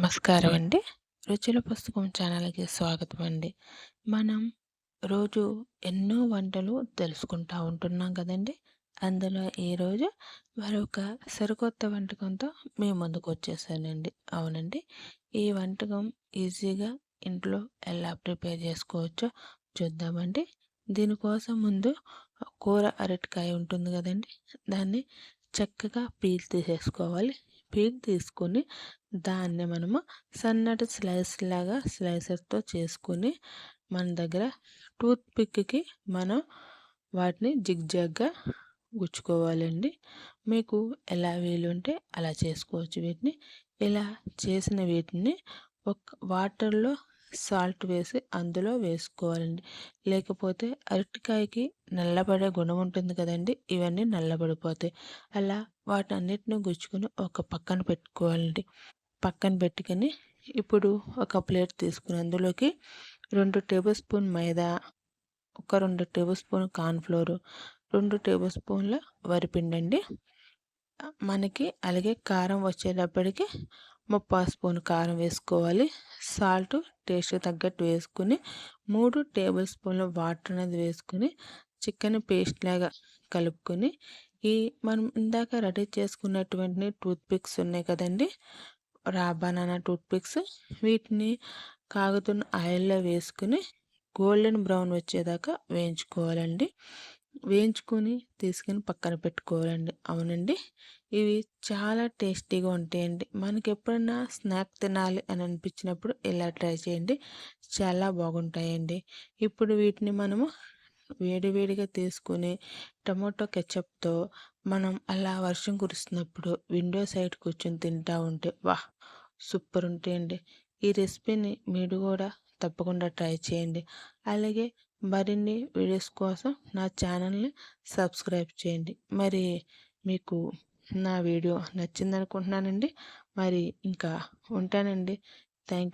నమస్కారం అండి. రుచుల పుస్తకం ఛానల్కి స్వాగతం అండి. మనం రోజు ఎన్నో వంటలు తెలుసుకుంటూ ఉంటున్నాం కదండి. అందులో ఈరోజు మరొక సరికొత్త వంటకంతో మీ ముందుకు వచ్చేసానండి. అవునండి. ఈ వంటకం ఈజీగా ఇంట్లో ఎలా ప్రిపేర్ చేసుకోవచ్చో చూద్దామండి. దీనికోసం ముందు కూర అరటికాయ ఉంటుంది కదండి. దాన్ని చక్కగా పీల్ తీసేసుకోవాలి. పీల్ తీసుకొని దాన్ని మనము సన్నటి స్లైస్ లాగా స్లైసర్తో చేసుకొని మన దగ్గర టూత్ పిక్కి మనం వాటిని జిగ్జాగ్గా గుచ్చుకోవాలండి. మీకు ఎలా వీలుంటే అలా చేసుకోవచ్చు వీటిని. ఇలా చేసిన వీటిని ఒక వాటర్లో సాల్ట్ వేసి అందులో వేసుకోవాలండి. లేకపోతే అరటికాయకి నల్లబడే గుణం ఉంటుంది కదండి ఇవన్నీ నల్లబడిపోతాయి. అలా వాటన్నిటిని గుచ్చుకొని ఒక పక్కన పెట్టుకోవాలండి. పక్కన పెట్టుకొని ఇప్పుడు ఒక ప్లేట్ తీసుకుని అందులోకి రెండు టేబుల్ స్పూన్ మైదా ఒక రెండు టేబుల్ స్పూన్ కార్న్ఫ్లోరు రెండు టేబుల్ స్పూన్ల వరిపిండి అండి మనకి అలాగే కారం వచ్చేటప్పటికి ముప్పై స్పూన్ కారం వేసుకోవాలి. సాల్ట్ టేస్ట్ తగ్గట్టు వేసుకుని మూడు టేబుల్ స్పూన్ల వాటర్ అనేది వేసుకుని చికెన్ పేస్ట్ లాగా కలుపుకొని ఈ మనం ఇందాక రెడీ చేసుకున్నటువంటి టూత్పిక్స్ ఉన్నాయి కదండి. రా బనానా వీటిని కాగుతున్న ఆయిల్లో వేసుకుని గోల్డెన్ బ్రౌన్ వచ్చేదాకా వేయించుకోవాలండి. వేయించుకొని తీసుకుని పక్కన పెట్టుకోవాలండి. అవునండి? ఇవి చాలా టేస్టీగా ఉంటాయండి. మనకి ఎప్పుడన్నా స్నాక్ తినాలి అని అనిపించినప్పుడు ఇలా ట్రై చేయండి. చాలా బాగుంటాయండి. ఇప్పుడు వీటిని మనము వేడివేడిగా తీసుకుని టమాటో కెచప్తో మనం అలా వర్షం కురుస్తున్నప్పుడు విండో సైడ్ కూర్చొని తింటూ ఉంటే వాహ్! సూపర్ ఉంటాయండి. ఈ రెసిపీని మీరు కూడా తప్పకుండా ట్రై చేయండి. అలాగే మరిన్ని వీడియోస్ కోసం నా ఛానల్ని సబ్స్క్రైబ్ చేయండి. మరి మీకు నా వీడియో నచ్చింది అనుకుంటున్నానండి మరి ఇంకా ఉంటానండి. Thank you